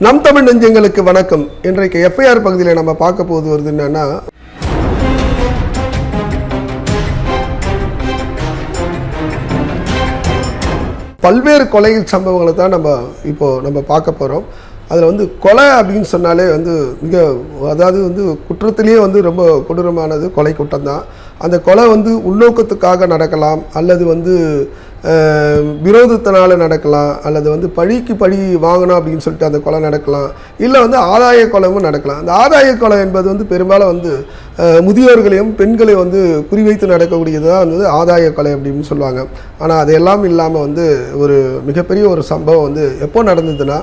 நம் தமிழ் நெஞ்சங்களுக்கு வணக்கம். இன்றைக்கு எஃப்ஐஆர் பகுதியில் நம்ம பார்க்க போது வருது என்னன்னா பல்வேறு கொலை சம்பவங்களை தான் நம்ம இப்போ நம்ம பார்க்க போகிறோம் அதில் வந்து கொலை அப்படின்னு சொன்னாலே வந்து மிக அதாவது வந்து குற்றத்திலேயே வந்து ரொம்ப கொடூரமானது கொலை குற்றம் தான் அந்த கொலை வந்து உள்நோக்கத்துக்காக நடக்கலாம் அல்லது வந்து விரோதத்தினால் நடக்கலாம் அல்லது வந்து பழிக்கு பழி வாங்கணும் அப்படின்னு சொல்லிட்டு அந்த கொலை நடக்கலாம் இல்லை வந்து ஆதாய கொலையும் நடக்கலாம். அந்த ஆதாய கொலை என்பது வந்து பெரும்பாலும் வந்து முதியோர்களையும் பெண்களையும் வந்து குறிவைத்து நடக்கக்கூடியது தான் வந்து ஆதாய கொலை அப்படின்னு சொல்லுவாங்க. ஆனால் அதையெல்லாம் இல்லாமல் வந்து ஒரு மிகப்பெரிய ஒரு சம்பவம் வந்து எப்போ நடந்ததுன்னா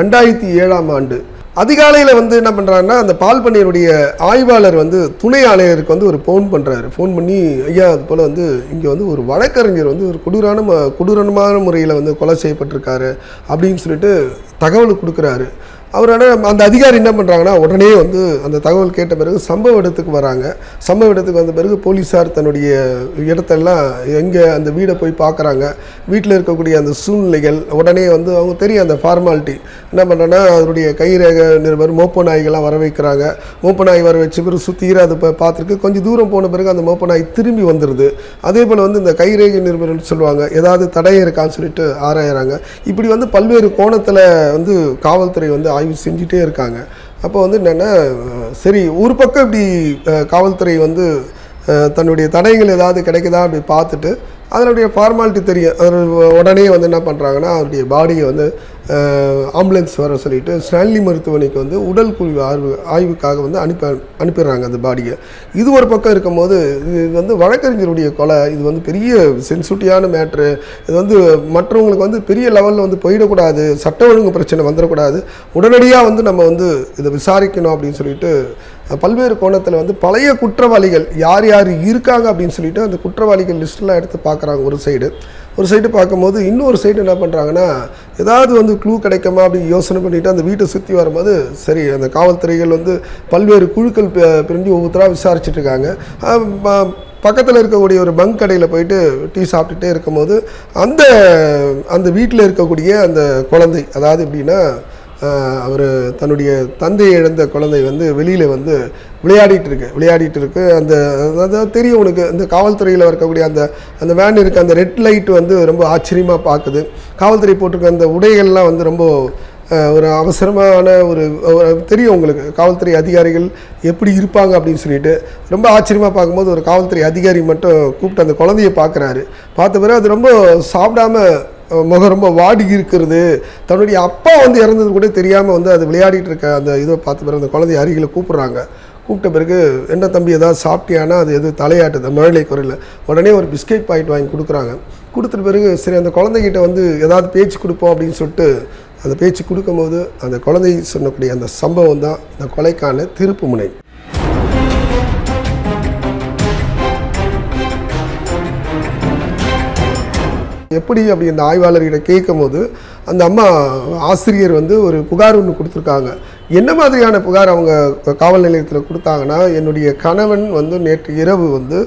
ரெண்டாயிரத்தி ஏழாம் ஆண்டு. அதிகாலையில் வந்து என்ன பண்ணுறாங்கன்னா அந்த பால் பண்ணையருடைய ஆய்வாளர் வந்து துணை ஆணையருக்கு வந்து ஒரு ஃபோன் பண்ணுறாரு ஃபோன் பண்ணி ஐயா அது போல் வந்து இங்கே வந்து ஒரு வழக்கறிஞர் வந்து ஒரு கொடூரான கொடூரமான முறையில் வந்து கொலை செய்யப்பட்டிருக்காரு அப்படின்னு சொல்லிட்டு தகவல் கொடுக்குறாரு. அவர் ஆனால் அந்த அதிகாரி என்ன பண்ணுறாங்கன்னா உடனே வந்து அந்த தகவல் கேட்ட பிறகு சம்பவ இடத்துக்கு வராங்க. சம்பவ இடத்துக்கு வந்த பிறகு போலீஸார் தன்னுடைய இடத்தெல்லாம் எங்கே அந்த வீடை போய் பார்க்குறாங்க. வீட்டில் இருக்கக்கூடிய அந்த சூழ்நிலைகள் உடனே வந்து அவங்க தெரியும் அந்த ஃபார்மாலிட்டி என்ன பண்ணுறேன்னா அதனுடைய கைரேக நிருபர் மோப்ப நாய்கள்லாம் வர வைக்கிறாங்க. மோப்ப நாய் வர வச்சு பிறகு சுத்தீர அதை இப்போ பார்த்துருக்கு. கொஞ்சம் தூரம் போன பிறகு அந்த மோப்ப நாய் திரும்பி வந்துடுது அதே போல் வந்து இந்த கைரேகை நிருபர்னு சொல்லுவாங்க ஏதாவது தடயம் இருக்கான்னு சொல்லிட்டு ஆராயிறாங்க. இப்படி வந்து பல்வேறு கோணத்தில் வந்து காவல்துறை வந்து ஆய்வு செஞ்சிட்டே இருக்காங்க. அப்போ வந்து என்னென்னா சரி ஒரு பக்கம் இப்படி காவல்துறை வந்து தன்னுடைய தடைகள் ஏதாவது கிடைக்குதா அப்படி பார்த்துட்டு அதனுடைய ஃபார்மாலிட்டி தெரியும் உடனே வந்து என்ன பண்ணுறாங்கன்னா அவருடைய பாடியை வந்து ஆம்புலன்ஸ் வர சொல்லிட்டு ஸ்டான்லி மருத்துவமனைக்கு வந்து உடல் குழு ஆய்வு ஆய்வுக்காக வந்து அனுப்பி அனுப்பிடுறாங்க அந்த பாடியை. இது ஒரு பக்கம் இருக்கும்போது இது வந்து வழக்கறிஞருடைய கொலை இது வந்து பெரிய சென்சிட்டிவான மேட்ரு இது வந்து மற்றவங்களுக்கு வந்து பெரிய லெவலில் வந்து போயிடக்கூடாது சட்ட ஒழுங்கு பிரச்சனை வந்துடக்கூடாது. உடனடியாக வந்து நம்ம வந்து இதை விசாரிக்கணும் அப்படின்னு சொல்லிட்டு பல்வேறு கோணத்தில் வந்து பழைய குற்றவாளிகள் யார் யார் இருக்காங்க அப்படின்னு சொல்லிட்டு அந்த குற்றவாளிகள் லிஸ்ட்லாம் எடுத்து பார்க்குறாங்க ஒரு சைடு ஒரு சைடு பார்க்கும்போது இன்னொரு சைடு என்ன பண்ணுறாங்கன்னா ஏதாவது வந்து க்ளூ கிடைக்குமா அப்படி யோசனை பண்ணிட்டு அந்த வீட்டை சுற்றி வரும்போது சரி அந்த காவல்துறைகள் வந்து பல்வேறு குழுக்கள் பிரிஞ்சு ஒவ்வொருத்தராக விசாரிச்சுட்டு இருக்காங்க. பக்கத்தில் இருக்கக்கூடிய ஒரு பங்க் கடையில் போயிட்டு டீ சாப்பிட்டுட்டே இருக்கும்போது அந்த அந்த வீட்டில் இருக்கக்கூடிய அந்த குழந்தை அதாவது எப்படின்னா அவர் தன்னுடைய தந்தையை இழந்த குழந்தை வந்து வெளியில் வந்து விளையாடிட்டு இருக்கு விளையாடிட்டு இருக்கு. அந்த அதாவது தெரியும் உனக்கு இந்த காவல்துறையில் இருக்கக்கூடிய அந்த அந்த வேன் இருக்க அந்த ரெட் லைட் வந்து ரொம்ப ஆச்சரியமாக பார்க்குது காவல்துறை போட்டிருக்க அந்த உடைகள்லாம் வந்து ரொம்ப ஒரு அவசரமான ஒரு தெரியும் உங்களுக்கு காவல்துறை அதிகாரிகள் எப்படி இருப்பாங்க அப்படின்னு சொல்லிட்டு. ரொம்ப ஆச்சரியமாக பார்க்கும்போது ஒரு காவல்துறை அதிகாரி மட்டும் கூப்பிட்டு அந்த குழந்தைய பார்க்குறாரு பார்த்த பிறகு அது ரொம்ப சாப்பிடாம முகம் ரொம்ப வாடி இருக்கிறது. தன்னுடைய அப்பா வந்து இறந்தது கூட தெரியாமல் வந்து அது விளையாடிட்டு இருக்க அந்த இதை பார்த்த பிறகு அந்த குழந்தைய அருகில் கூப்பிட்றாங்க. கூப்பிட்ட பிறகு என்ன தம்பி ஏதாவது சாப்பிட்டியானா? அது எது தலையாட்டுது? மழலை குரலில். உடனே ஒரு பிஸ்கெட் பாக்கெட் வாங்கி கொடுக்குறாங்க. கொடுத்துட்ட பிறகு சரி அந்த குழந்தைகிட்ட வந்து ஏதாவது பேச்சு கொடுப்போம் அப்படின்னு சொல்லிட்டு அந்த பேச்சு கொடுக்கும்போது அந்த குழந்தை சொன்னக்கூடிய அந்த சம்பவம் தான் இந்த கொலைக்கான திருப்பு முனை. எப்படி அப்படி அந்த ஆய்வாளர்கிட்ட கேட்கும்போது அந்த அம்மா ஆசிரியர் வந்து ஒரு புகார் ஒன்று கொடுத்துருக்காங்க. என்ன மாதிரியான புகார் அவங்க காவல் நிலையத்தில் கொடுத்தாங்கன்னா என்னுடைய கணவன் வந்து நேற்று இரவு வந்து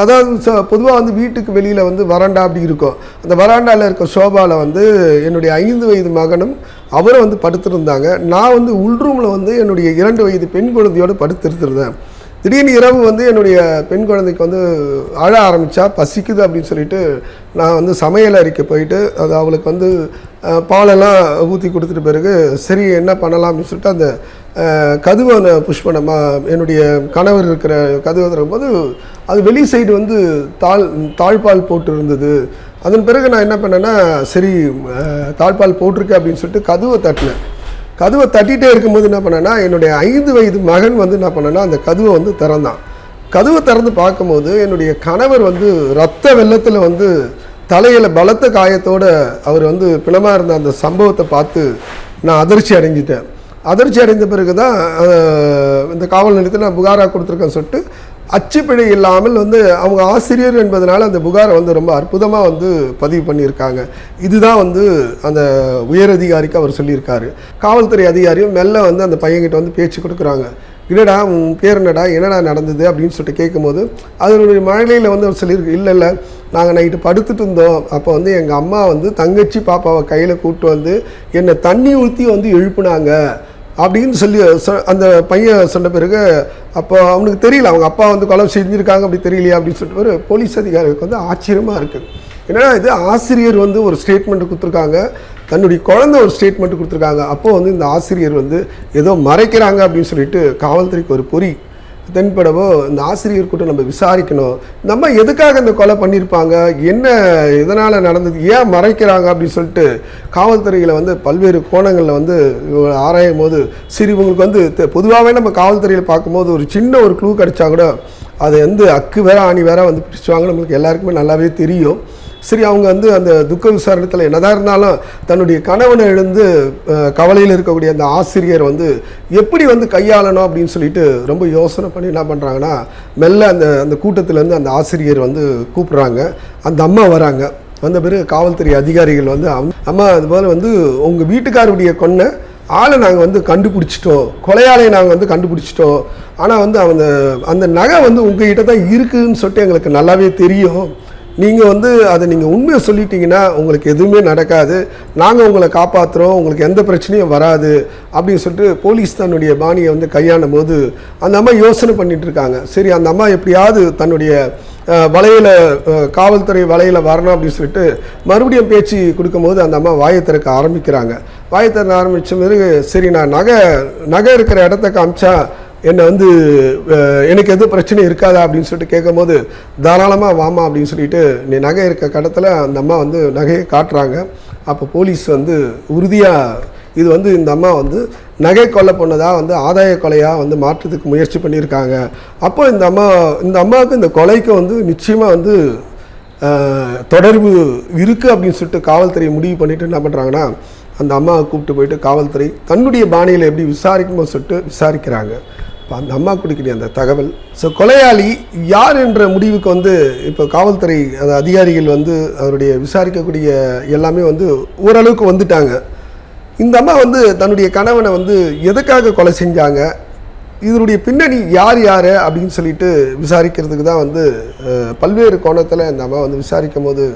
அதாவது பொதுவாக வந்து வீட்டுக்கு வெளியில் வந்து வராண்டா அப்படி இருக்கும். அந்த வராண்டாவில் இருக்க சோபாவில் வந்து என்னுடைய ஐந்து வயது மகனும் அவரும் வந்து படுத்திருந்தாங்க. நான் வந்து உள்ரூமில் வந்து என்னுடைய இரண்டு வயது பெண் குழந்தையோடு படுத்திருந்திருந்தேன். திடீர்னு இரவு வந்து என்னுடைய பெண் குழந்தைக்கு வந்து அழ ஆரம்பித்தா பசிக்குது அப்படின்னு சொல்லிட்டு நான் வந்து சமையல் அறைக்கு போயிட்டு அது அவளுக்கு வந்து பாலெல்லாம் ஊற்றி கொடுத்துட்டு பிறகு சரி என்ன பண்ணலாம் அப்படின்னு சொல்லிட்டு அந்த கதுவை கதவை புஷ் பண்ணமா என்னுடைய கணவர் இருக்கிற கதவை திறக்கும்போது அது வெளி சைடு வந்து தாழ் தாழ்பால் போட்டு இருந்தது. அதன் பிறகு நான் என்ன பண்ணேன்னா சரி தாழ்பால் போட்டிருக்கேன் அப்படின்னு சொல்லிட்டு கதுவை தட்டினேன். கதவை தட்டிகிட்டே இருக்கும்போது என்ன பண்ணேன்னா என்னுடைய ஐந்து வயது மகன் வந்து என்ன பண்ணேன்னா அந்த கதவை வந்து திறந்தான். கதவை திறந்து பார்க்கும்போது என்னுடைய கணவர் வந்து ரத்த வெள்ளத்தில் வந்து தலையில் பலத்த காயத்தோட அவர் வந்து பிணமாக இருந்த அந்த சம்பவத்தை பார்த்து நான் அதிர்ச்சி அடைஞ்சிட்டேன். அதிர்ச்சி அடைந்த பிறகு தான் இந்த காவல் நிலையத்தில் நான் புகாராக கொடுத்துருக்கேன்னு சொல்லிட்டு அச்சுப்பிழை இல்லாமல் வந்து அவங்க ஆசிரியர் என்பதனால அந்த புகாரை வந்து ரொம்ப அற்புதமாக வந்து பதிவு பண்ணியிருக்காங்க. இதுதான் வந்து அந்த உயரதிகாரிக்கு அவர் சொல்லியிருக்காரு. காவல்துறை அதிகாரியும் மெல்ல வந்து அந்த பையன்கிட்ட வந்து பேச்சு கொடுக்குறாங்க. என்னடா உன் பேர் என்னடா? என்னடா நடந்தது? அப்படின்னு சொல்லிட்டு கேட்கும்போது அதனுடைய மழையில் வந்து அவர் சொல்லியிருக்கு இல்லை இல்லை. நாங்கள் நைட்டு படுத்துட்டு இருந்தோம். அப்போ வந்து எங்கள் அம்மா வந்து தங்கச்சி பாப்பாவை கையில் கூப்பிட்டு வந்து என்னை தண்ணி ஊற்றி வந்து எழுப்புனாங்க. அப்படின்னு சொல்லி சொ- அந்த பையன் சொன்ன பிறகு அப்போ அவனுக்கு தெரியல அவங்க அப்பா வந்து கொலை செஞ்சுருக்காங்க அப்படி தெரியலையா அப்படின்னு சொல்லிட்டு ஒரு போலீஸ் அதிகாரிக்கு வந்து ஆச்சரியமாக இருக்குது என்னன்னா இது? ஆசிரியர் வந்து ஒரு ஸ்டேட்மெண்ட் கொடுத்துருக்காங்க. தன்னுடைய குழந்தை ஒரு ஸ்டேட்மெண்ட் கொடுத்துருக்காங்க. அப்போ வந்து இந்த ஆசிரியர் வந்து ஏதோ மறைக்கிறாங்க அப்படின்னு சொல்லிட்டு காவல்துறைக்கு ஒரு பொறி தென்படவோ இந்த ஆசிரியர் கூட்டம் நம்ம விசாரிக்கணும். நம்ம எதுக்காக இந்த கொலை பண்ணியிருப்பாங்க என்ன இதனால் நடந்தது? ஏன் மறைக்கிறாங்க அப்படின்னு சொல்லிட்டு காவல்துறையில் வந்து பல்வேறு கோணங்களில் வந்து இவங்க ஆராயும் போது சரி இவங்களுக்கு வந்து பொதுவாகவே நம்ம காவல்துறையில் பார்க்கும்போது ஒரு சின்ன ஒரு க்ளூ கிடைச்சா கூட அது வந்து அக்கு வேற ஆணி வேற வந்து பிடிச்சுவாங்க நம்மளுக்கு எல்லாருக்குமே நல்லாவே தெரியும். சரி அவங்க வந்து அந்த துக்க விசாரணத்தில் என்னதான் இருந்தாலும் தன்னுடைய கணவனை எழுந்து கவலையில் இருக்கக்கூடிய அந்த ஆசிரியர் வந்து எப்படி வந்து கையாளணும் அப்படின்னு சொல்லிட்டு ரொம்ப யோசனை பண்ணி என்ன பண்ணுறாங்கன்னா மெல்ல அந்த அந்த கூட்டத்திலேருந்து அந்த ஆசிரியர் வந்து கூப்பிட்றாங்க. அந்த அம்மா வராங்க. வந்த பிறகு காவல்துறை அதிகாரிகள் வந்து அம்- அம்மா அது போல் வந்து உங்கள் வீட்டுக்காரருடைய கொன்னை ஆளை நாங்கள் வந்து கண்டுபிடிச்சிட்டோம். கொலையாளையை நாங்கள் வந்து கண்டுபிடிச்சிட்டோம். ஆனால் வந்து அந்த அந்த நகை வந்து உங்ககிட்ட தான் இருக்குதுன்னு சொல்லிட்டு எங்களுக்கு நல்லாவே தெரியும். நீங்கள் வந்து அதை நீங்கள் உண்மையை சொல்லிட்டீங்கன்னா உங்களுக்கு எதுவுமே நடக்காது. நாங்கள் உங்களை காப்பாற்றுறோம் உங்களுக்கு எந்த பிரச்சனையும் வராது அப்படின்னு சொல்லிட்டு போலீஸ் தன்னுடைய பாணியை வந்து கையாளும் போது அந்த அம்மா யோசனை பண்ணிட்டு இருக்காங்க. சரி அந்த அம்மா எப்படியாவது தன்னுடைய வலையில் காவல்துறை வலையில் வரணும் அப்படின்னு சொல்லிட்டு மறுபடியும் பேச்சு கொடுக்கும்போது அந்த அம்மா வாயை திறக்க ஆரம்பிக்கிறாங்க. வாயை திறக்க ஆரம்பித்த பிறகு சரி நான் நகை நகை இருக்கிற இடத்த காமிச்சா என்னை வந்து எனக்கு எதுவும் பிரச்சனை இருக்காதா அப்படின்னு சொல்லிட்டு கேட்கும்போது தாராளமாக வாமா அப்படின்னு சொல்லிட்டு நீ நகை இருக்க கடத்தில் அந்த அம்மா வந்து நகையை காட்டுறாங்க. அப்போ போலீஸ் வந்து உறுதியாக இது வந்து இந்த அம்மா வந்து நகை கொலை பண்ணதா வந்து ஆதாய கொலையாக வந்து மாற்றத்துக்கு முயற்சி பண்ணியிருக்காங்க. அப்போ இந்த அம்மா இந்த அம்மாவுக்கு இந்த கொலைக்கு வந்து நிச்சயமாக வந்து தொடர்பு இருக்குது அப்படின்னு சொல்லிட்டு காவல்துறை முடிவு பண்ணிவிட்டு என்ன பண்ணுறாங்கன்னா அந்த அம்மாவை கூப்பிட்டு போயிட்டு காவல்துறை தன்னுடைய பாணியில் எப்படி விசாரிக்குமோ சொல்லிட்டு விசாரிக்கிறாங்க. இப்போ அந்த அம்மா கொடுக்கிற அந்த தகவல். ஸோ கொலையாளி யார் என்ற முடிவுக்கு வந்து இப்போ காவல்துறை அந்த அதிகாரிகள் வந்து அவருடைய விசாரிக்கக்கூடிய எல்லாமே வந்து ஓரளவுக்கு வந்துட்டாங்க. இந்த அம்மா வந்து தன்னுடைய கணவனை வந்து எதுக்காக கொலை செஞ்சாங்க? இதனுடைய பின்னணி யார் யார் அப்படின்னு சொல்லிட்டு விசாரிக்கிறதுக்கு தான் வந்து பல்வேறு கோணத்தில் இந்த அம்மா வந்து விசாரிக்கும் போது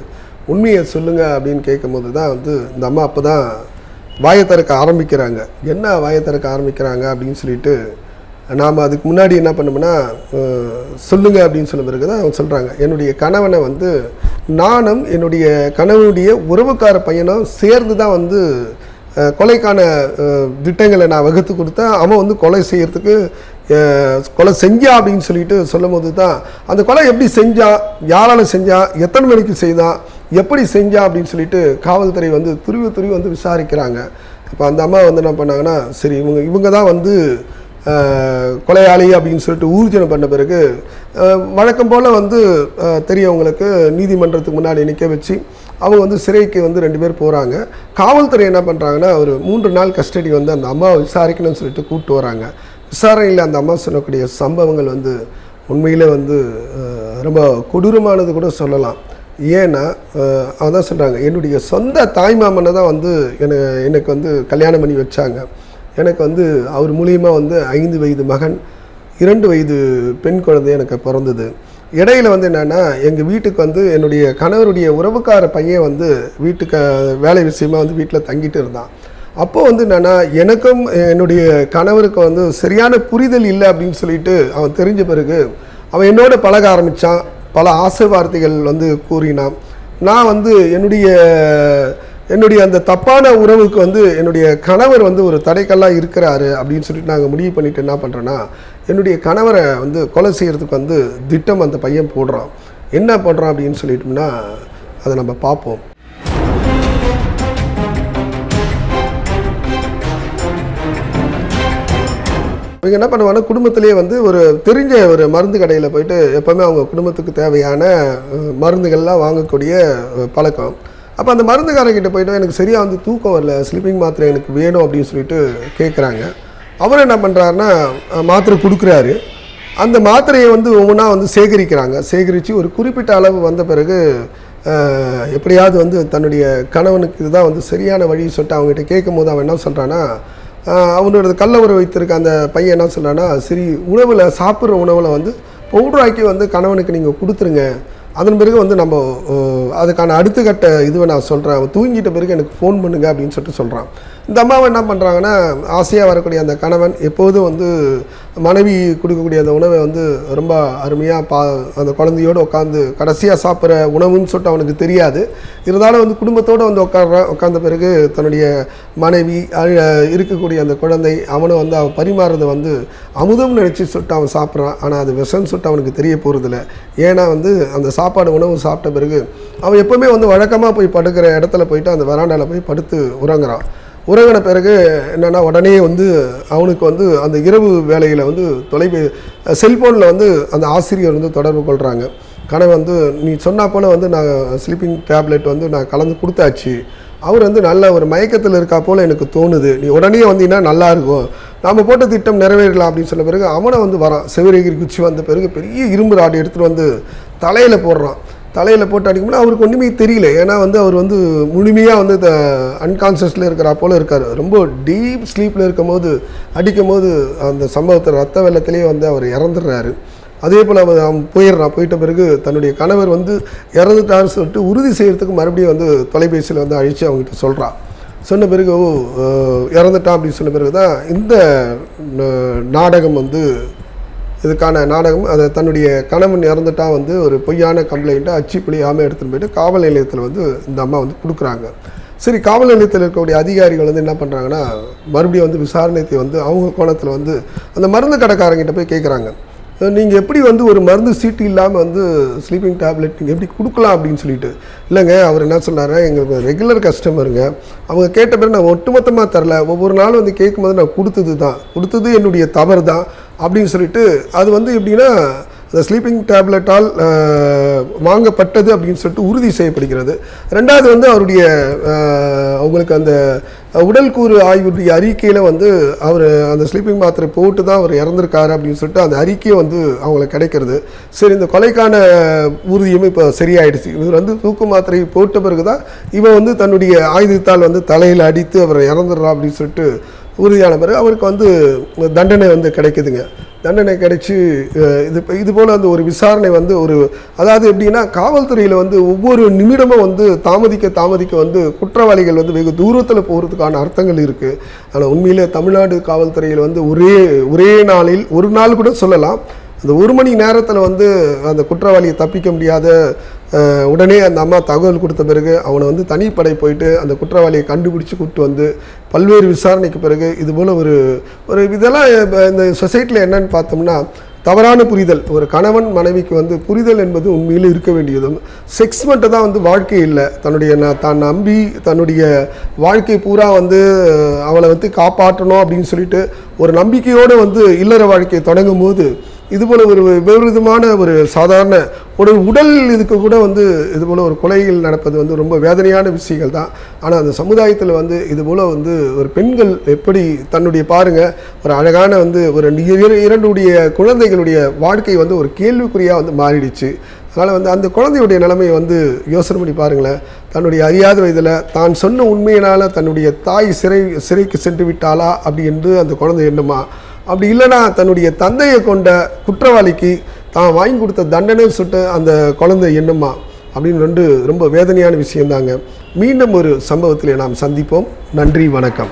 உண்மையை சொல்லுங்கள் அப்படின்னு கேட்கும்போது தான் வந்து இந்த அம்மா அப்போ தான் வாயை திறக்க ஆரம்பிக்கிறாங்க. என்ன வாயை திறக்க ஆரம்பிக்கிறாங்க அப்படின்னு சொல்லிட்டு நாம் அதுக்கு முன்னாடி என்ன பண்ணோம்னா சொல்லுங்கள் சொல்லுங்க அப்படின்னு சொன்ன பிறகு தான் அவங்க சொல்கிறாங்க என்னுடைய கணவனை வந்து நானும் என்னுடைய கணவனுடைய உறவுக்கார பையனும் சேர்ந்து தான் வந்து கொலைக்கான திட்டங்களை நான் வகுத்து கொடுத்தேன் அவன் வந்து கொலை செய்கிறதுக்கு கொலை செஞ்சா அப்படின்னு சொல்லிட்டு சொல்லும் போது தான் அந்த கொலை எப்படி செஞ்சா யாரால செஞ்சா எத்தனை மணிக்கு செய்தான் எப்படி செஞ்சா அப்படின்னு சொல்லிட்டு காவல்துறை வந்து துருவி துருவி வந்து விசாரிக்கிறாங்க. இப்போ அந்த அம்மா வந்து என்ன பண்ணாங்கன்னா சரி இவங்க இவங்க தான் வந்து கொலையாளி அப்படின்னு சொல்லிட்டு ஊர்ஜனம் பண்ண பிறகு வழக்கம் போல் வந்து தெரியவங்களுக்கு நீதிமன்றத்துக்கு முன்னாடி நிற்க வச்சு அவங்க வந்து சிறைக்கு வந்து ரெண்டு பேர் போகிறாங்க காவல்துறை என்ன பண்ணுறாங்கன்னா ஒரு மூன்று நாள் கஸ்டடி வந்து அந்த அம்மாவை விசாரிக்கணும்னு சொல்லிட்டு கூப்பிட்டு வராங்க. விசாரணையில் அந்த அம்மா சொல்லக்கூடிய சம்பவங்கள் வந்து உண்மையிலே வந்து ரொம்ப கொடூரமானது கூட சொல்லலாம். ஏன்னா அஹ், அதான் சொல்கிறாங்க என்னுடைய சொந்த தாய்மாமனை தான் வந்து எனக்கு எனக்கு வந்து கல்யாணம் பண்ணி வச்சாங்க. எனக்கு வந்து அவர் மூலியமாக வந்து ஐந்து வயது மகன் இரண்டு வயது பெண் குழந்தை எனக்கு பிறந்தது. இடையில வந்து என்னென்னா எங்கள் வீட்டுக்கு வந்து என்னுடைய கணவருடைய உறவுக்கார பையன் வந்து வீட்டுக்கு வேலை விஷயமா வந்து வீட்டில் தங்கிட்டு இருந்தான். அப்போது வந்து என்னென்னா எனக்கும் என்னுடைய கணவருக்கும் வந்து சரியான புரிதல் இல்லை அப்படின்னு சொல்லிட்டு அவன் தெரிஞ்ச பிறகு அவன் என்னோட பழக ஆரம்பித்தான் பல ஆசை வார்த்தைகள் வந்து கூறினான். நான் வந்து என்னுடைய என்னுடைய அந்த தப்பான உறவுக்கு வந்து என்னுடைய கணவர் வந்து ஒரு தடைக்கல்லாக இருக்கிறாரு அப்படின்னு சொல்லிட்டு நாங்கள் முடிவு பண்ணிட்டு என்ன பண்ணுறோன்னா என்னுடைய கணவரை வந்து கொலை செய்கிறதுக்கு வந்து திட்டம் அந்த பையன் போடுறான். என்ன பண்ணுறான் அப்படின்னு சொல்லிட்டோம்னா அதை நம்ம பார்ப்போம். இவங்க என்ன பண்ணுவாங்கன்னா குடும்பத்திலேயே வந்து ஒரு தெரிஞ்ச ஒரு மருந்து கடையில் போயிட்டு எப்போவுமே அவங்க குடும்பத்துக்கு தேவையான மருந்துகள்லாம் வாங்கக்கூடிய பழக்கம். அப்போ அந்த மருந்துக்காரங்கிட்ட போயிட்டு எனக்கு சரியாக வந்து தூக்கம் வரல ஸ்லீப்பிங் மாத்திரை எனக்கு வேணும் அப்படின்னு சொல்லிட்டு கேட்குறாங்க அவர் என்ன பண்ணுறாருன்னா மாத்திரை கொடுக்குறாரு. அந்த மாத்திரையை வந்து ஒவ்வொன்றா வந்து சேகரிக்கிறாங்க. சேகரித்து ஒரு குறிப்பிட்ட அளவு வந்த பிறகு எப்படியாவது வந்து தன்னுடைய கணவனுக்கு இதுதான் வந்து சரியான வழி சொல்லிட்டு அவங்ககிட்ட கேட்கும் போது அவன் என்ன சொல்கிறான்னா அவனோட கள்ள உறவு வைத்திருக்க அந்த பையன் என்ன சொல்கிறான்னா சரி உணவில் சாப்பிட்ற உணவில் வந்து பவுடராக்கி வந்து கணவனுக்கு நீங்கள் கொடுத்துருங்க. அதன் பிறகு வந்து நம்ம அதுக்கான அடுத்த கட்ட இதுவை நான் சொல்கிறேன் அவன் தூங்கிட்ட பிறகு எனக்கு ஃபோன் பண்ணுங்க அப்படின்னு சொல்லிட்டு சொல்கிறான் இந்த அம்மாவை என்ன பண்ணுறாங்கன்னா ஆசையாக வரக்கூடிய அந்த கணவன் எப்போதும் வந்து மனைவி கொடுக்கக்கூடிய அந்த உணவை வந்து ரொம்ப அருமையாக பா அந்த குழந்தையோடு உட்காந்து கடைசியாக சாப்பிட்ற உணவுன்னு சொல்லிட்டு அவனுக்கு தெரியாது. இருந்தாலும் வந்து குடும்பத்தோடு வந்து உட்கார உட்காந்த பிறகு தன்னுடைய மனைவி அழ- இருக்கக்கூடிய அந்த குழந்தை அவனை வந்து அவன் பரிமாறுறதை வந்து அமுதம் நினச்சி சொல்லிட்டு அவன் சாப்பிட்றான். ஆனால் அது விஷம்னு சொல்லிட்டு அவனுக்கு தெரிய போகிறதில்ல ஏன்னா வந்து அந்த சாப்பாடு உணவு சாப்பிட்ட பிறகு அவன் எப்போவுமே வந்து வழக்கமாக போய் படுக்கிற இடத்துல போயிட்டு அந்த வராண்டாவில் போய் படுத்து உறங்குறான். உறங்கின பிறகு என்னென்னா உடனே வந்து அவனுக்கு வந்து அந்த இரவு வேலையில் வந்து தொலைபே செல்ஃபோனில் வந்து அந்த ஆசிரியர் வந்து தொடர்பு கொள்கிறாங்க கனவு வந்து நீ சொன்னா போல் வந்து நான் ஸ்லீப்பிங் டேப்லெட் வந்து நான் கலந்து கொடுத்தாச்சு. அவர் வந்து நல்ல ஒரு மயக்கத்தில் இருக்கா போல் எனக்கு தோணுது. நீ உடனே வந்தீங்கன்னா நல்லா இருக்கும். நாம் போட்ட திட்டம் நிறைவேறலாம் அப்படின்னு சொன்ன பிறகு அவனை வந்து வரான். செவிரகிரி குச்சி வந்த பிறகு பெரிய இரும்பு ராடு எடுத்துகிட்டு வந்து தலையில் போடுறான். தலையில் போட்டு அடிக்கும்போது அவருக்கு ஒன்றுமே தெரியல. ஏன்னா வந்து அவர் வந்து முழுமையாக வந்து த அன்கான்சியஸில் இருக்கிறா போல இருக்கார். ரொம்ப டீப் ஸ்லீப்பில் இருக்கும் போது அடிக்கும்போது அந்த சம்பவத்தை ரத்த வெள்ளத்திலே வந்து அவர் இறந்துடுறாரு. அதே போல் அவன் அவன் போயிடுறான் போயிட்ட பிறகு தன்னுடைய கணவர் வந்து இறந்துட்டாருன்னு சொல்லிட்டு உறுதி செய்கிறதுக்கு மறுபடியும் வந்து தொலைபேசியில் வந்து அழித்து அவங்ககிட்ட சொல்கிறான் சொன்ன பிறகு ஓ இறந்துட்டான் அப்படின்னு சொன்ன பிறகு தான் இந்த நாடகம் வந்து இதுக்கான நாடகம் அதை தன்னுடைய கணவன் இறந்துட்டா வந்து ஒரு பொய்யான கம்ப்ளைண்ட்டை அச்சு எடுத்துகிட்டு போயிட்டு காவல் நிலையத்தில் வந்து இந்த அம்மா வந்து கொடுக்குறாங்க. சரி காவல் நிலையத்தில் இருக்கக்கூடிய அதிகாரிகள் வந்து என்ன பண்ணுறாங்கன்னா மறுபடியும் வந்து விசாரணைத்தை வந்து அவங்க கோணத்தில் வந்து அந்த மருந்து கடைக்காரங்கிட்ட போய் கேட்குறாங்க நீங்கள் எப்படி வந்து ஒரு மருந்து சீட்டு இல்லாமல் வந்து ஸ்லீப்பிங் டேப்லெட் நீங்கள் எப்படி கொடுக்கலாம் அப்படின்னு சொல்லிட்டு. இல்லைங்க அவர் என்ன சொன்னார் எங்களுக்கு ரெகுலர் கஸ்டமருங்க அவங்க கேட்ட பிறகு நான் ஒட்டுமொத்தமாக தரல. ஒவ்வொரு நாளும் வந்து கேட்கும்போது நான் கொடுத்தது தான் கொடுத்தது என்னுடைய தவறு தான் அப்படின்னு சொல்லிட்டு அது வந்து எப்படின்னா அந்த ஸ்லீப்பிங் டேப்லெட்டால் வாங்கப்பட்டது அப்படின்னு சொல்லிட்டு உறுதி செய்யப்படுகிறது. ரெண்டாவது வந்து அவருடைய அவங்களுக்கு அந்த உடல் கூறு ஆய்வுடைய அறிக்கையில் வந்து அவர் அந்த ஸ்லீப்பிங் மாத்திரை போட்டு தான் அவர் இறந்துருக்காரு அப்படின்னு சொல்லிட்டு அந்த அறிக்கையை வந்து அவங்களுக்கு கிடைக்கிறது. சரி இந்த கொலைக்கான உறுதியும் இப்போ சரியாயிடுச்சு. இவர் வந்து தூக்கு மாத்திரை போட்ட பிறகு தான் இவன் வந்து தன்னுடைய ஆயுதத்தால் வந்து தலையில் அடித்து அவர் இறந்துடுறா அப்படின்னு சொல்லிட்டு உறுதியான பிறகு அவருக்கு வந்து தண்டனை வந்து கிடைக்குதுங்க. தண்டனை கிடைச்சி இது இது போல் வந்து ஒரு விசாரணை வந்து ஒரு அதாவது எப்படின்னா காவல்துறையில் வந்து ஒவ்வொரு நிமிடமும் வந்து தாமதிக்க தாமதிக்க வந்து குற்றவாளிகள் வந்து வெகு தூரத்தில் போகிறதுக்கான அர்த்தங்கள் இருக்குது ஆனால் உண்மையிலே தமிழ்நாடு காவல்துறையில் வந்து ஒரே ஒரே நாளில் ஒரு நாள் கூட சொல்லலாம். அந்த ஒரு மணி நேரத்தில் வந்து அந்த குற்றவாளியை தப்பிக்க முடியாத உடனே அந்த அம்மா தகவல் கொடுத்த பிறகு அவனை வந்து தனிப்படை போயிட்டு அந்த குற்றவாளியை கண்டுபிடிச்சி கூப்பிட்டு வந்து பல்வேறு விசாரணைக்கு பிறகு இதுபோல் ஒரு ஒரு இதெல்லாம் இந்த சொசைட்டியில் என்னன்னு பார்த்தோம்னா தவறான புரிதல். ஒரு கணவன் மனைவிக்கு வந்து புரிதல் என்பது உண்மையில் இருக்க வேண்டியதும் செக்ஸ் மட்டும் தான் வந்து வாழ்க்கை இல்லை. தன்னுடைய தான் நம்பி தன்னுடைய வாழ்க்கை பூரா வந்து அவளை வந்து காப்பாற்றணும் அப்படின்னு சொல்லிட்டு ஒரு நம்பிக்கையோடு வந்து இல்லற வாழ்க்கையை தொடங்கும் போது இதுபோல் ஒரு விபரீதமான ஒரு சாதாரண ஒரு உடல் இதுக்கு கூட வந்து இதுபோல் ஒரு கொலைகள் நடப்பது வந்து ரொம்ப வேதனையான விஷயங்கள் தான். ஆனால் அந்த சமுதாயத்தில் வந்து இதுபோல் வந்து ஒரு பெண்கள் எப்படி தன்னுடைய பாருங்கள் ஒரு அழகான வந்து ஒரு இரண்டுடைய குழந்தைகளுடைய வாழ்க்கை வந்து ஒரு கேள்விக்குறியாக வந்து மாறிடுச்சு. அதனால் வந்து அந்த குழந்தையுடைய நிலைமையை வந்து யோசனை பண்ணி பாருங்களேன். தன்னுடைய அறியாத வயதில் தான் சொன்ன உண்மையினால் தன்னுடைய தாய் சிறை சிறைக்கு சென்று விட்டாளா அப்படி என்று அந்த குழந்தை என்னமா அப்படி இல்லைன்னா தன்னுடைய தந்தையை கொண்ட குற்றவாளிக்கு தான் வாங்கி கொடுத்த தண்டனை சுட்டு அந்த குழந்தை என்னம்மா அப்படின்னு ரெண்டு ரொம்ப வேதனையான விஷயம்தாங்க மீண்டும் ஒரு சம்பவத்தில் நாம் சந்திப்போம். நன்றி வணக்கம்.